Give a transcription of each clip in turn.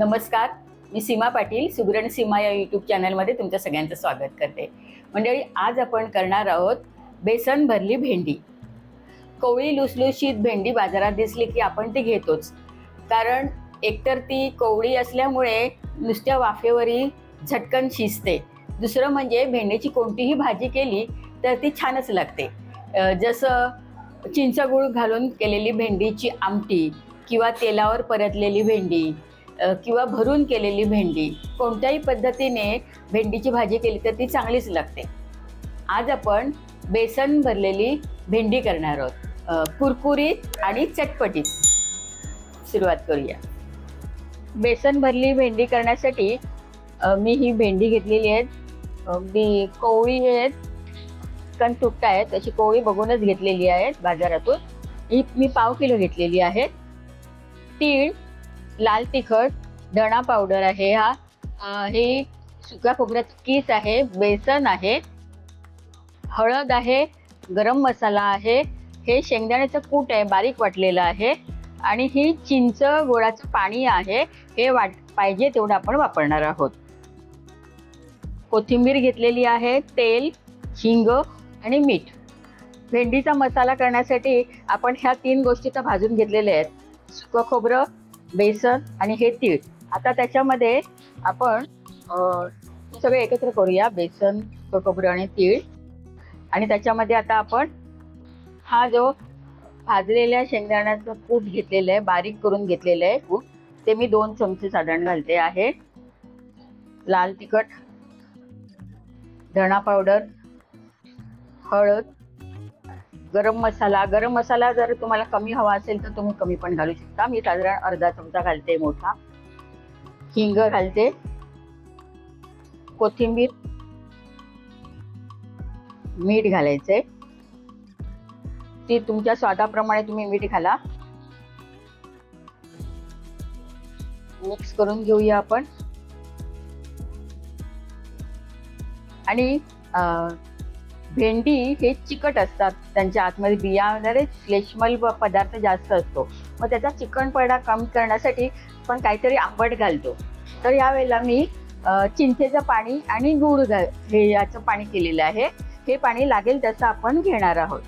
नमस्कार. मी सीमा पाटील सुगरण सीमा या यूट्यूब चॅनलमध्ये तुमच्या सगळ्यांचं स्वागत करते. मंडळी आज आपण करणार आहोत बेसन भरली भेंडी. कोवळी लुसलुशीत भेंडी बाजारात दिसली की आपण ती घेतोच. कारण एकतर ती कोवळी असल्यामुळे नुसत्या वाफेवरही झटकन शिजते. दुसरं म्हणजे भेंडीची कोणतीही भाजी केली तर ती छानच लागते. जसं चिंचगुळ घालून केलेली भेंडीची आमटी किंवा तेलावर परतलेली भेंडी किंवा भरून केलेली भेंडी कोणत्याही पद्धतीने भेंडीची भाजी केली तर ती चांगलीच लागते. आज आपण बेसन भरलेली भेंडी करणार आहोत. कुरकुरीत आणि चटपटीत. सुरुवात करूया. बेसन भरली भेंडी करण्यासाठी मी ही भेंडी घेतलेली आहेत. अगदी कोवळी आहेत. कण तुकटा आहेत अशी कोवळी बघूनच घेतलेली आहेत बाजारातून. ही मी पाव किलो घेतलेली आहे तीळ लाल तिखट धणा पावडर आहे हा. हे सुक्या खोबऱ्याचं किस आहे बेसन आहे हळद आहे गरम मसाला आहे. हे शेंगदाण्याचं कूट आहे बारीक वाटलेलं आहे. आणि ही चिंच गोळाचं पाणी आहे. हे वाट पाहिजे तेवढं आपण वापरणार आहोत. कोथिंबीर घेतलेली आहे तेल हिंग आणि मीठ. भेंडीचा मसाला करण्यासाठी आपण ह्या तीन गोष्टी तर भाजून घेतलेल्या आहेत. सुकं खोबरं बेसन आणि हे तीळ. आता त्याच्यामध्ये आपण सगळे एकत्र करूया बेसन सुकं खोबरं आणि तीळ. आणि त्याच्यामध्ये आता आपण हा जो भाजलेल्या शेंगदाण्याचं कूट घेतलेलं आहे बारीक करून घेतलेलं आहे कूट ते मी दोन चमचे साधारण घालते आहे. लाल तिखट धणा पावडर हळद गरम मसाला गरम मसाला जर तुम्हाला कमी हवा असेल तर तुम्ही कमी पण घालू शकता. मी साधारण अर्धा चमचा घालते मोठा. हिंग घालते. कोथिंबीर. मीठ घालायचे. ती तुमच्या स्वादाप्रमाणे तुम्ही मीठ घाला. मिक्स करून घेऊया आपण. आणि भेंडी हे चिकट असतात. त्यांच्या आतमध्ये बियाणारे श्लेष्मल पदार्थ जास्त असतो. मग त्याचा चिकणपणा कमी करण्यासाठी पण काहीतरी आंबट घालतो. तर यावेळेला मी चिंचेचं पाणी आणि गूळ घाल हे याचं पाणी केलेलं आहे. हे पाणी लागेल तसं आपण घेणार आहोत.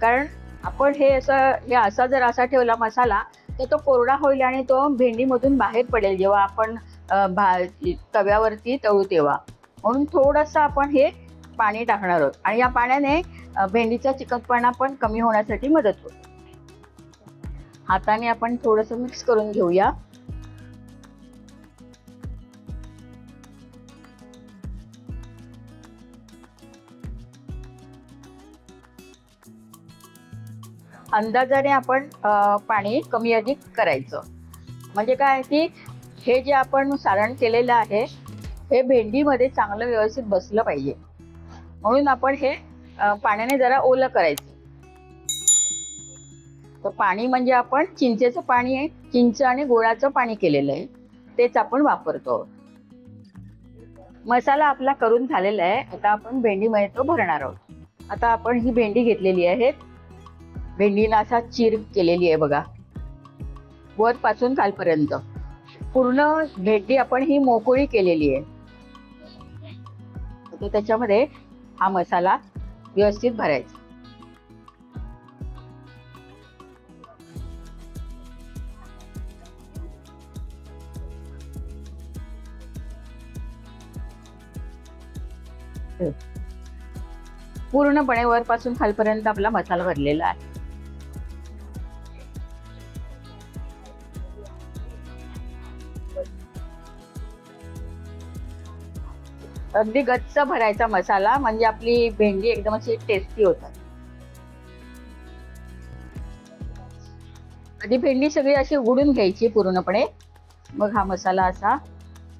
कारण आपण हे असं हे असा जर असा ठेवला मसाला तर तो कोरडा होईल आणि तो भेंडीमधून बाहेर पडेल जेव्हा आपण भा तव्यावरती तळू तेव्हा. म्हणून थोडंसं आपण हे पाणी टाकणार आहोत. आणि या पाण्याने भेंडीचा चिकटपणा पण कमी होण्यासाठी मदत होते. हाताने आपण थोडंसं मिक्स करून घेऊया. अंदाजाने आपण पाणी कमी अधिक करायचं. म्हणजे काय की हे जे आपण सारण केलेलं आहे हे भेंडीमध्ये चांगलं व्यवस्थित बसलं पाहिजे. म्हणून आपण हे पाण्याने जरा ओलं करायचं. तर पाणी म्हणजे आपण चिंचेचं पाणी आहे चिंच आणि गोळाचं पाणी केलेलं आहे. तेच आपण वापरतो मसाला आपला करून झालेला आहे. आता आपण भेंडीमध्ये तो भरणार आहोत. आता आपण ही भेंडी घेतलेली आहे. भेंडीला असा चिर केलेली आहे बघा. वरपासून पासून खालपर्यंत. पूर्ण भेंडी आपण ही मोकळी केलेली आहे. तर त्याच्यामध्ये हा मसाला व्यवस्थित भरायचा. पूर्णपणे वरपासून खालपर्यंत आपला मसाला भरलेला आहे. अगदी गच्च भरायचा मसाला म्हणजे आपली भेंडी एकदम अशी टेस्टी होतात. आधी भेंडी सगळी अशी उघडून घ्यायची पूर्णपणे. मग हा मसाला असा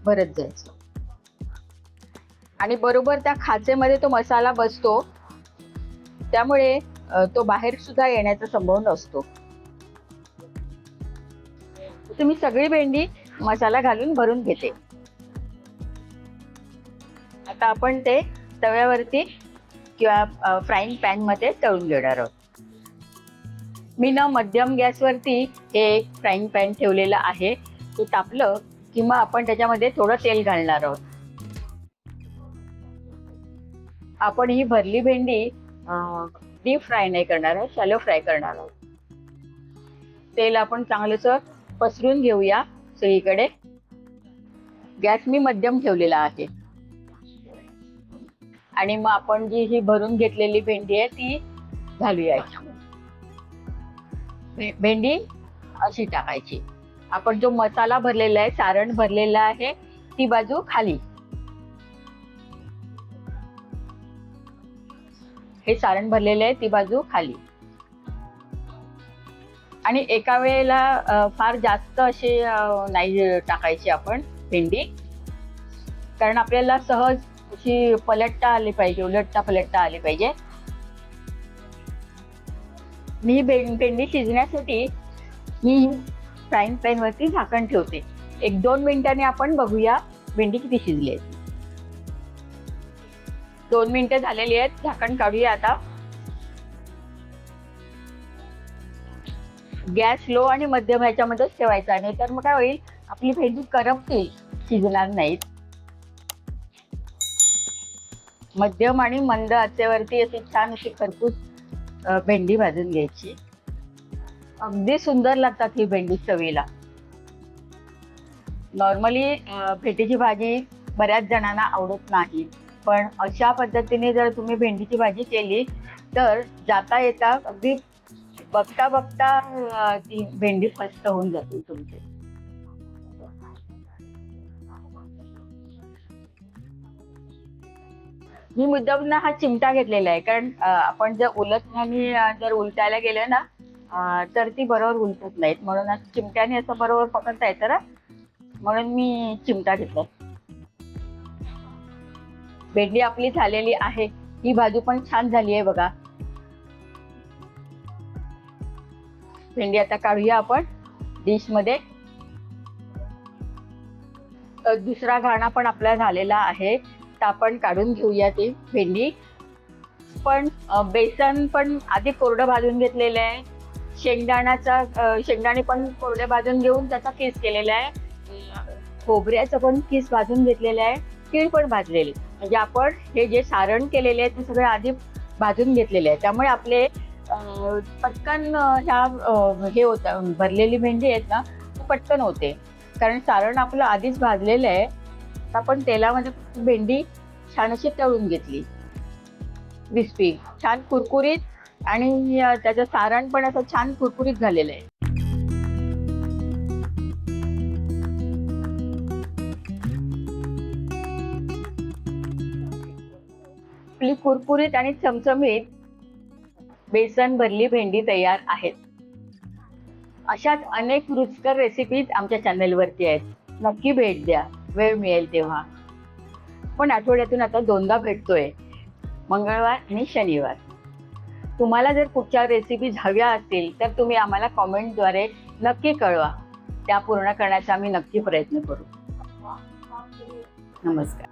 भरत जायचा. आणि बरोबर त्या खाचेमध्ये तो मसाला बसतो. त्यामुळे तो बाहेर सुद्धा येण्याचा संभव नसतो. तुम्ही सगळी भेंडी मसाला घालून भरून घेते. आता आपण ते तव्यावरती किंवा फ्राईंग पॅनमध्ये तळून घेणार आहोत. मी ना मध्यम गॅसवरती हे एक फ्राईंग पॅन ठेवलेलं आहे. ते तापलं की मग आपण त्याच्यामध्ये थोडं तेल घालणार आहोत. आपण ही भरली भेंडी डीप फ्राय नाही करणार आहोत शॅलो फ्राय करणार आहोत. तेल आपण चांगलंच पसरून घेऊया सगळीकडे. गॅस मी मध्यम ठेवलेला आहे. आणि मग आपण जी ही भरून घेतलेली भेंडी आहे ती घालूया भेंडी अशी टाकायची. आपण जो मसाला भरलेला आहे सारण भरलेला आहे ती बाजू खाली. हे सारण भरलेले आहे ती बाजू खाली. आणि एका वेळेला फार जास्त असे नाही टाकायची आपण भेंडी. कारण आपल्याला सहज अशी पलटता आली पाहिजे उलटता पलटता आली पाहिजे. मी भेंडी शिजण्यासाठी मी फ्राईंग पॅन वरती झाकण ठेवते. एक दोन मिनिटांनी आपण बघूया भेंडी किती शिजली आहे. दोन मिनिटं झालेली आहेत झाकण काढूया आता. गॅस लो आणि मध्यम ह्याच्यामध्येच ठेवायचा नाही तर मग काय होईल आपली भेंडी करपतील शिजणार नाहीत. मध्यम आणि मंद आचेवरती अशी छान अशी खरपूस भेंडी भाजून घ्यायची. अगदी सुंदर लागतात ही भेंडी चवीला. नॉर्मली भेंडीची भाजी बऱ्याच जणांना आवडत नाही. पण अशा पद्धतीने जर तुम्ही भेंडीची भाजी केली तर जाता येता अगदी बघता बघता ती भेंडी फस्त होऊन जाते तुमची. मी मुद्दाम ना हा चिमटा घेतलेला आहे. कारण आपण जर उलटण्याने जर उलटायला गेलं ना तर ती बरोबर उलटत नाहीत. म्हणून चिमट्याने असं बरोबर पकडता येतं ना म्हणून मी चिमटा घेतला. भेंडी आपली झालेली आहे. ही भाजी पण छान झाली आहे बघा. भेंडी आता काढूया आपण डिशमध्ये. दुसरा घाणा पण आपला झालेला आहे. आता आपण काढून घेऊया ती भेंडी. पण बेसन पण आधी कोरडं भाजून घेतलेलं आहे. शेंगदाण्याचा शेंगदाणे पण कोरडे भाजून घेऊन त्याचा किस केलेला आहे. खोबऱ्याचं पण किस भाजून घेतलेलं आहे. तीळ पण भाजलेली. म्हणजे आपण हे जे सारण केलेले आहे ते सगळे आधी भाजून घेतलेले आहे. त्यामुळे आपले पटकन ह्या हे होतं भरलेली भेंडी आहेत ना ती पटकन होते. कारण सारण आपलं आधीच भाजलेलं आहे. आता आपण तेलामध्ये भेंडी छान अशी तळून घेतली. विस्पी छान कुरकुरीत आणि त्याचं सारण पण असं छान कुरकुरीत झालेलं आहे. आपली कुरकुरीत आणि चमचमीत बेसन भरली भेंडी तयार आहेत. अशाच अनेक रुचकर रेसिपीज आमच्या चॅनेलवरती आहेत. नक्की भेट द्या. वेळ मिळेल तेव्हा. पण आठवड्यातून आता दोनदा भेटतोय. मंगळवार आणि शनिवार. तुम्हाला जर कुठच्या रेसिपीज हव्या असतील तर तुम्ही आम्हाला कॉमेंटद्वारे नक्की कळवा. त्या पूर्ण करण्याचा आम्ही नक्की प्रयत्न करू. नमस्कार.